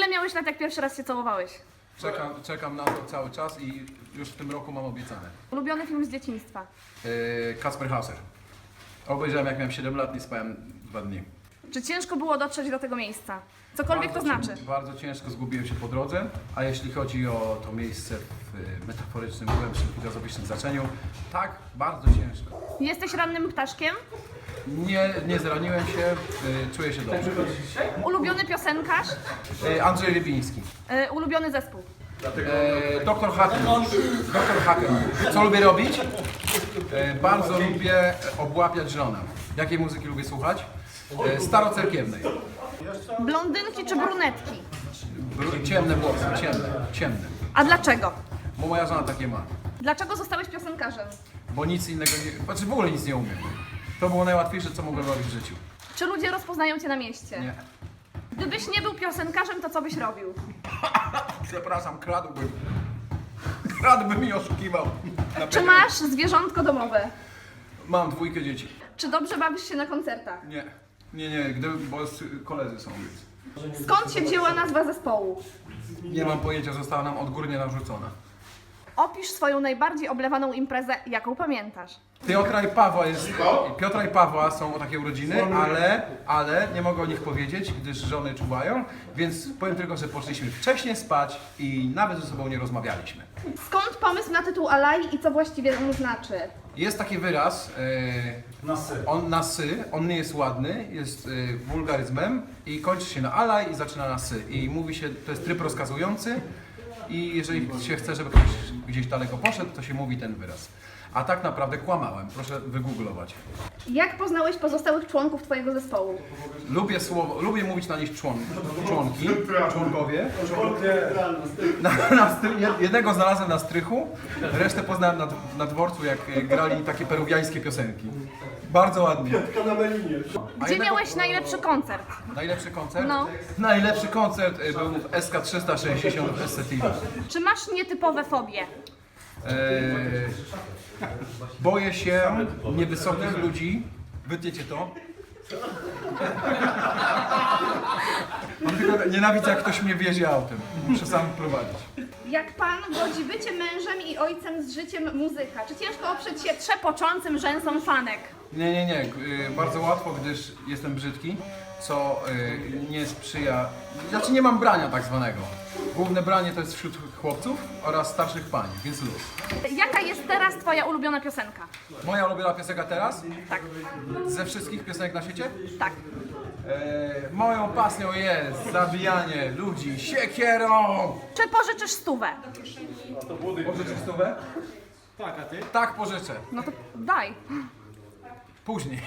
Ile miałeś lat, jak pierwszy raz się całowałeś? Czekam, czekam na to cały czas i już w tym roku mam obiecane. Ulubiony film z dzieciństwa. Yy, Kasper Hauser. Obejrzałem jak miałem 7 lat i spałem dwa dni. Czy ciężko było dotrzeć do tego miejsca? Cokolwiek to znaczy. Bardzo ciężko zgubiłem się po drodze, a jeśli chodzi o to miejsce w y, metaforycznym, głębszym, filozoficznym znaczeniu, tak, bardzo ciężko. Jesteś rannym ptaszkiem? Nie, nie zraniłem się, y, czuję się dobrze. Ulubiony piosenkarz? Y, Andrzej Rybiński. Y, ulubiony zespół? E, Doktor Haken. Doktor Haken. Co lubię robić? E, bardzo lubię obłapiać żonę. Jakiej muzyki lubię słuchać? E, starocerkiewnej. Blondynki czy brunetki? Bru- ciemne włosy, ciemne, ciemne. A dlaczego? Bo moja żona takie ma. Dlaczego zostałeś piosenkarzem? Bo nic innego nie... Znaczy w ogóle nic nie umiem. To było najłatwiejsze, co mogłem robić w życiu. Czy ludzie rozpoznają cię na mieście? Nie. Gdybyś nie był piosenkarzem, to co byś robił? Przepraszam, kradłbym. Kradłbym i oszukiwał. Na Czy pewno. masz zwierzątko domowe? Mam dwójkę dzieci. Czy dobrze bawisz się na koncertach? Nie. Nie, nie, gdyby, bo koledzy są więc. Skąd się wzięła nazwa zespołu? Nie mam pojęcia, została nam odgórnie narzucona. Opisz swoją najbardziej oblewaną imprezę, jaką pamiętasz. Piotra i Pawła jest. Piotra i Pawła są takie urodziny, ale, ale nie mogę o nich powiedzieć, gdyż żony czuwają, więc powiem tylko, że poszliśmy wcześniej spać i nawet ze sobą nie rozmawialiśmy. Skąd pomysł na tytuł Alai i co właściwie on znaczy? Jest taki wyraz, e, Na sy. on na sy, on nie jest ładny, jest e, wulgaryzmem i kończy się na alaj i zaczyna na sy. I mówi się, to jest tryb rozkazujący i jeżeli się chce, żeby ktoś gdzieś daleko poszedł, to się mówi ten wyraz. A tak naprawdę kłamałem, proszę wygooglować. Jak poznałeś pozostałych członków twojego zespołu? Lubię słowo, lubię mówić na nich człon, członki, członkowie. Na, na stry, jed- jednego znalazłem na strychu, resztę poznałem na, na dworcu, jak e, grali takie peruwiańskie piosenki. Bardzo ładnie. na melinie. A Gdzie jednego- miałeś najlepszy koncert? Najlepszy koncert? No. Najlepszy koncert e, był w SK360 w SCTV. Czy masz nietypowe fobie? Eee, boję się niewysokich ludzi. Wytniecie to. Mam tylko nienawidzę, jak ktoś mnie wiezie autem. Muszę sam prowadzić. Jak pan godzi bycie mężem i ojcem z życiem muzyka? Czy ciężko oprzeć się trzepoczącym rzęsom fanek? Nie, nie, nie. y, Bardzo łatwo, gdyż jestem brzydki, co y, nie sprzyja. Znaczy nie mam brania tak zwanego. Główne branie to jest wśród chłopców oraz starszych pań, więc luz. Jaka jest teraz twoja ulubiona piosenka? Moja ulubiona piosenka teraz? Tak, Ze wszystkich piosenek na świecie? tak. E, moją pasją jest zabijanie ludzi siekierą! Czy pożyczysz stówę? Pożyczysz stówę? Tak, a ty? Tak, pożyczę. No to daj. Później.